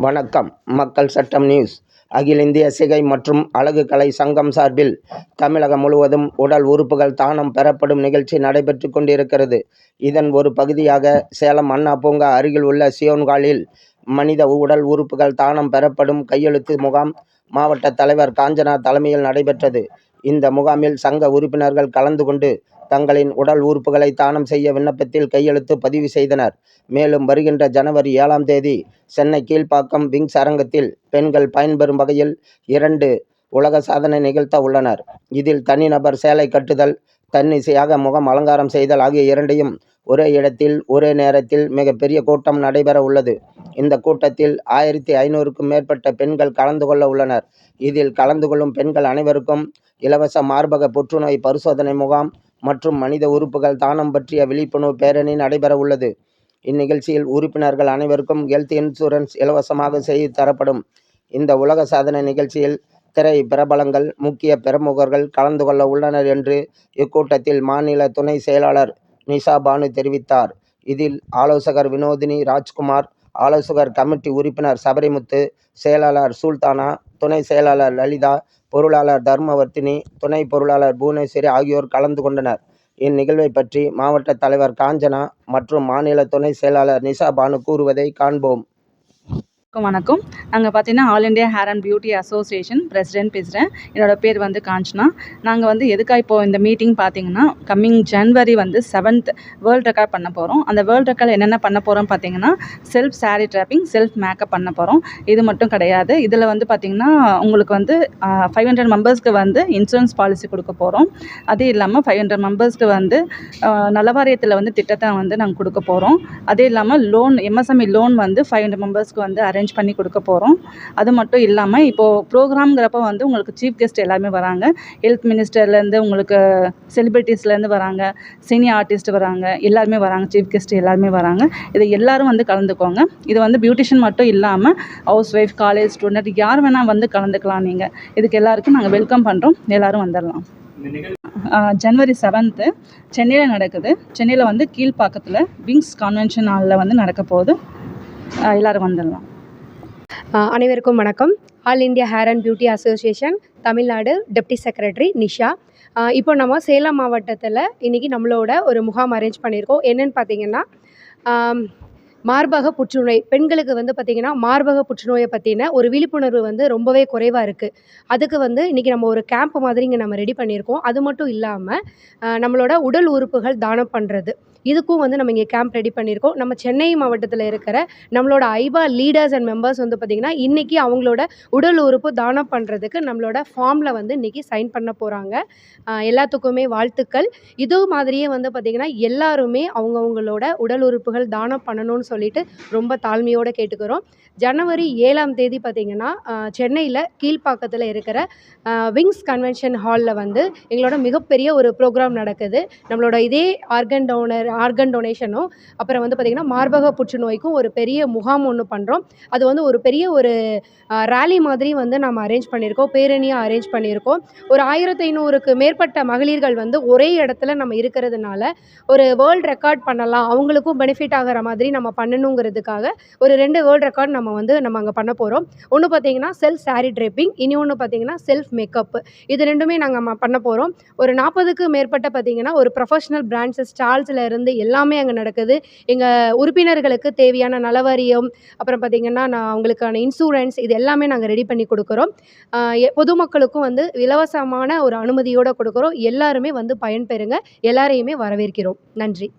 வணக்கம் மக்கள் சட்டம் நியூஸ் அகில இந்திய சிகை மற்றும் அழகு கலை சங்கம் சார்பில் தமிழகம் முழுவதும் உடல் உறுப்புகள் தானம் பெறப்படும் நிகழ்ச்சி நடைபெற்று கொண்டிருக்கிறது. இதன் ஒரு பகுதியாக சேலம் அண்ணா பூங்கா அருகில் உள்ள சியோன்காலில் மனித உடல் உறுப்புகள் தானம் பெறப்படும் கையெழுத்து முகாம் மாவட்ட தலைவர் காஞ்சனா தலைமையில் நடைபெற்றது. இந்த முகாமில் சங்க உறுப்பினர்கள் கலந்து கொண்டு தங்களின் உடல் உறுப்புகளை தானம் செய்ய விண்ணப்பத்தில் கையெழுத்து பதிவு செய்தனர். மேலும் வருகின்ற ஜனவரி ஏழாம் தேதி சென்னை கீழ்ப்பாக்கம் விங்ஸ் அரங்கத்தில் பெண்கள் பயன்பெறும் வகையில் இரண்டு உலக சாதனை நிகழ்த்த உள்ளனர். இதில் தனிநபர் சேலை கட்டுதல் தன்னிசையாக முகம் அலங்காரம் செய்தல் ஆகிய இரண்டையும் ஒரே இடத்தில் ஒரே நேரத்தில் மிகப்பெரிய கூட்டம் நடைபெற உள்ளது. இந்த கூட்டத்தில் ஆயிரத்தி ஐநூறுக்கும் மேற்பட்ட பெண்கள் கலந்து கொள்ள உள்ளனர். இதில் கலந்து கொள்ளும் பெண்கள் அனைவருக்கும் இலவச மார்பக புற்றுநோய் பரிசோதனை முகாம் மற்றும் மனித உறுப்புகள் தானம் பற்றிய விழிப்புணர்வு பேரணி நடைபெற உள்ளது இந்நிகழ்ச்சியில் உறுப்பினர்கள் அனைவருக்கும் ஹெல்த் இன்சூரன்ஸ் இலவசமாக செய்து தரப்படும் இந்த உலக சாதனை நிகழ்ச்சியில் திரை பிரபலங்கள் முக்கிய பிரமுகர்கள் கலந்து கொள்ள உள்ளனர் என்று இக்கூட்டத்தில் மாநில துணை செயலாளர் நிஷா பானு தெரிவித்தார். இதில் ஆலோசகர் வினோதினி ராஜ்குமார் ஆலோசகர் கமிட்டி உறுப்பினர் சபரிமுத்து செயலாளர் சுல்தானா துணை செயலாளர் லலிதா பொருளாளர் தர்மவர்த்தினி துணை பொருளாளர் புவனேஸ்வரி ஆகியோர் கலந்து கொண்டனர். இந்நிகழ்வை பற்றி மாவட்ட தலைவர் காஞ்சனா மற்றும் மாநில துணை செயலாளர் நிஷா பானு கூறுவதை காண்போம். வணக்கம் வணக்கம். நாங்கள் பார்த்தீங்கன்னா all India hair and beauty association president பேசுகிறேன் என்னோட பேர் வந்து காஞ்சனா. நாங்கள் வந்து எதுக்காக இப்போ இந்த மீட்டிங் பார்த்தீங்கன்னா கம்மிங் ஜனவரி வந்து செவன்த் வேர்ல்ட் ரெக்கார்ட் பண்ண போகிறோம் அந்த வேர்ல்ட் ரெக்கார்ட் என்னென்ன பண்ண போகிறோம் பார்த்தீங்கன்னா self sari draping self makeup பண்ண போகிறோம் இது மட்டும் கிடையாது. இதில் வந்து பார்த்திங்கன்னா உங்களுக்கு வந்து ஃபைவ் ஹண்ட்ரட் மெம்பர்ஸ்க்கு வந்து இன்சூரன்ஸ் பாலிசி கொடுக்க போகிறோம் அது இல்லாமல் ஃபைவ் ஹண்ட்ரட் மெம்பர்ஸ்க்கு வந்து நலவாரியத்தில் வந்து திட்டத்தை வந்து நாங்கள் கொடுக்க போகிறோம் அதே இல்லாமல் லோன் எம்எஸ்எம்இ லோன் வந்து ஃபைவ் ஹண்ட்ரட் மெம்பர்ஸ்க்கு வந்து அரேஞ்ச் அரேஞ்ச் பண்ணி கொடுக்க போகிறோம் அது மட்டும் இல்லாமல் இப்போது ப்ரோக்ராம்ங்கிறப்ப வந்து உங்களுக்கு சீஃப் கெஸ்ட் எல்லாருமே வராங்க. ஹெல்த் மினிஸ்டர்லேருந்து உங்களுக்கு செலிபிரிட்டிஸ்லேருந்து வராங்க. சீனியர் ஆர்டிஸ்ட் வராங்க. எல்லாருமே வராங்க. சீஃப் கெஸ்ட் எல்லாருமே வராங்க. இதை எல்லோரும் வந்து கலந்துக்கோங்க. இது வந்து பியூட்டிஷியன் மட்டும் இல்லாமல் ஹவுஸ் ஒய்ஃப் காலேஜ் ஸ்டூடெண்ட் யார் வேணால் வந்து கலந்துக்கலாம் நீங்கள் இதுக்கு எல்லாருக்கும் நாங்கள் வெல்கம் பண்ணுறோம் எல்லோரும் வந்துடலாம். ஜனவரி செவன்த்து சென்னையில் நடக்குது. சென்னையில் வந்து கீழ்ப்பாக்கத்தில் விங்ஸ் கான்வென்ஷன் ஹாலில் வந்து நடக்க போகுது. எல்லோரும் வந்துடலாம். அனைவருக்கும் வணக்கம். All India hair and beauty association Tamil Nadu deputy secretary Nisha. இப்போ நம்ம சேலம் மாவட்டத்தில் இன்றைக்கி நம்மளோட ஒரு முகாம் அரேஞ்ச் பண்ணியிருக்கோம். என்னென்னு பார்த்தீங்கன்னா மார்பக புற்றுநோய். பெண்களுக்கு வந்து பார்த்திங்கன்னா மார்பக புற்றுநோயை பற்றின ஒரு விழிப்புணர்வு வந்து ரொம்பவே குறைவாக இருக்குது அதுக்கு வந்து இன்றைக்கி நம்ம ஒரு கேம்ப் மாதிரி இங்கே நம்ம ரெடி பண்ணியிருக்கோம். அது மட்டும் இல்லாமல் நம்மளோட உடல் உறுப்புகள் தானம் பண்ணுறது இதுக்கும் வந்து நம்ம இங்கே கேம்ப் ரெடி பண்ணியிருக்கோம். நம்ம சென்னை மாவட்டத்தில் இருக்கிற நம்மளோட ஐபா லீடர்ஸ் அண்ட் மெம்பர்ஸ் வந்து பார்த்திங்கன்னா இன்றைக்கி அவங்களோட உடல் உறுப்பு தானம் பண்ணுறதுக்கு நம்மளோட ஃபார்மில் வந்து இன்றைக்கி சைன் பண்ண போகிறாங்க எல்லாத்துக்குமே வாழ்த்துக்கள். இது மாதிரியே வந்து பார்த்திங்கன்னா எல்லாருமே அவங்கவுங்களோட உடல் உறுப்புகள் தானம் பண்ணணும்னு சொல்லிட்டு ரொம்ப தாழ்மையோடு கேட்டுக்கிறோம். ஜனவரி ஏழாம் தேதி பார்த்திங்கன்னா சென்னையில் கீழ்ப்பாக்கத்தில் இருக்கிற விங்ஸ் கன்வென்ஷன் ஹாலில் வந்து எங்களோட மிகப்பெரிய ஒரு ப்ரோக்ராம் நடக்குது. நம்மளோட இதே ஆர்கன் டோனர் ஆர்கன் டொனேஷனும் அப்புறம் வந்து பார்த்திங்கன்னா மார்பக புற்றுநோய்க்கும் ஒரு பெரிய முகாம் ஒன்று பண்ணுறோம் அது வந்து ஒரு பெரிய ஒரு ரேலி மாதிரி வந்து நம்ம அரேஞ்ச் பண்ணியிருக்கோம் பேரணியாக அரேஞ்ச் பண்ணியிருக்கோம் ஒரு ஆயிரத்தி ஐநூறுக்கு மேற்பட்ட மகளிர்கள் வந்து ஒரே இடத்துல நம்ம இருக்கிறதுனால ஒரு வேர்ல்ட் ரெக்கார்ட் பண்ணலாம் அவங்களுக்கும் பெனிஃபிட் ஆகிற மாதிரி நம்ம பண்ணணுங்கிறதுக்காக ஒரு ரெண்டு வேர்ல்ட் ரெக்கார்ட் நம்ம வந்து நம்ம அங்கே பண்ண போகிறோம் ஒன்று பார்த்தீங்கன்னா செல்ஃப் சாரி ட்ரேப்பிங் இனி ஒன்று பார்த்தீங்கன்னா செல்ஃப் மேக்கப் இது ரெண்டுமே நாங்கள் பண்ண போகிறோம் ஒரு நாற்பதுக்கு மேற்பட்ட பார்த்தீங்கன்னா ஒரு ப்ரொஃபஷனல் பிராண்ட்ஸ் ஸ்டால்ஸில் இருந்து எல்லாமே அங்கே நடக்குது. எங்கள் உறுப்பினர்களுக்கு தேவையான நலவாரியம் அப்புறம் பார்த்திங்கன்னா நான் அவங்களுக்கான இன்சூரன்ஸ் இது எல்லாமே நாங்கள் ரெடி பண்ணி கொடுக்குறோம். எ- பொதுமக்களுக்கும் வந்து இலவசமான ஒரு அனுமதியோடு கொடுக்குறோம். எல்லாருமே வந்து பயன்பெறுங்க எல்லாரையுமே வரவேற்கிறோம். நன்றி.